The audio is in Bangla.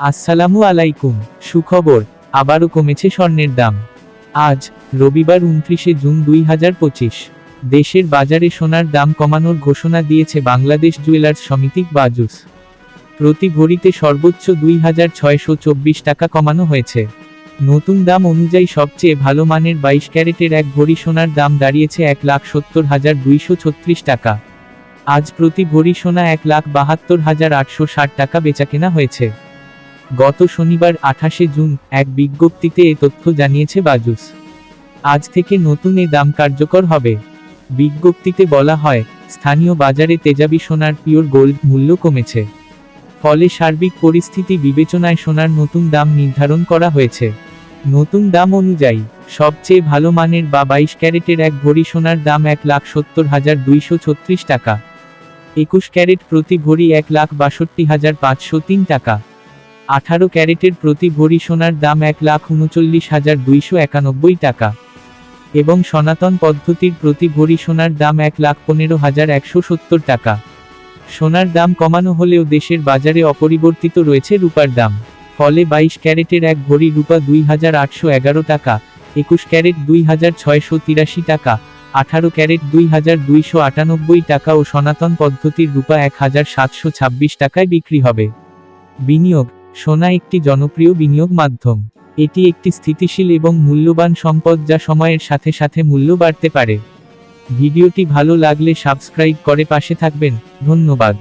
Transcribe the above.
আসসালামু আলাইকুম, সুখবর, আবারও কমেছে স্বর্ণের দাম। আজ, রবিবার উনত্রিশে জুন দুই হাজার পঁচিশ, দেশের বাজারে সোনার দাম কমানোর ঘোষণা দিয়েছে বাংলাদেশ জুয়েলার্স সমিতি বাজুস। প্রতি ভরিতে সর্বোচ্চ দুই হাজার ছয়শো চব্বিশ টাকা কমানো হয়েছে। নতুন দাম অনুযায়ী সবচেয়ে ভালো মানের বাইশ ক্যারেটের এক ভরি সোনার দাম দাঁড়িয়েছে এক লাখ সত্তর হাজার দুইশো ছত্রিশ টাকা। আজ প্রতি ভরি সোনা এক লাখ বাহাত্তর হাজার আটশো ষাট টাকা বেচাকেনা হয়েছে। গত শনিবার আঠাশে জুন এক বিজ্ঞপ্তিতে এ তথ্য জানিয়েছে বাজুস। আজ থেকে নতুন এ দাম কার্যকর হবে। বিজ্ঞপ্তিতে বলা হয়, স্থানীয় বাজারে তেজাবি সোনার পিওর গোল্ড মূল্য কমেছে। ফলে সার্বিক পরিস্থিতি বিবেচনায় সোনার নতুন দাম নির্ধারণ করা হয়েছে। নতুন দাম অনুযায়ী, সবচেয়ে ভালো মানের বা বাইশ ক্যারেটের এক ভরি সোনার দাম এক লাখ সত্তর হাজার দুইশো ছত্রিশ টাকা। একুশ ক্যারেট প্রতি ভরি এক লাখ বাষট্টি হাজার পাঁচশো তিন টাকা। আঠারো ক্যারেটের প্রতি ভরি সোনার দাম এক লাখ উনচল্লিশ হাজার দুইশো একানব্বই টাকা। এবং সনাতন পদ্ধতির প্রতি ভরি সোনার দাম এক লাখ পনেরো হাজার একশো সত্তর টাকা। সোনার দাম কমানো হলেও দেশের বাজারে অপরিবর্তিত রয়েছে রূপার দাম। ফলে বাইশ ক্যারেটের এক ভরি রূপা দুই হাজার আটশো এগারো টাকা, একুশ ক্যারেট দুই হাজার ছয়শো তিরাশি টাকা, আঠারো ক্যারেট দুই হাজার দুইশো আটানব্বই টাকা ও সনাতন পদ্ধতির রূপা এক হাজার সাতশো ছাব্বিশ টাকায় বিক্রি হবে। বিনিয়োগ সোনা একটি জনপ্রিয় বিনিয়োগ মাধ্যম। এটি একটি স্থিতিশীল এবং মূল্যবান সম্পদ যা সময়ের সাথে সাথে মূল্য বাড়তে পারে। ভিডিওটি ভালো লাগলে সাবস্ক্রাইব করে পাশে থাকবেন। ধন্যবাদ।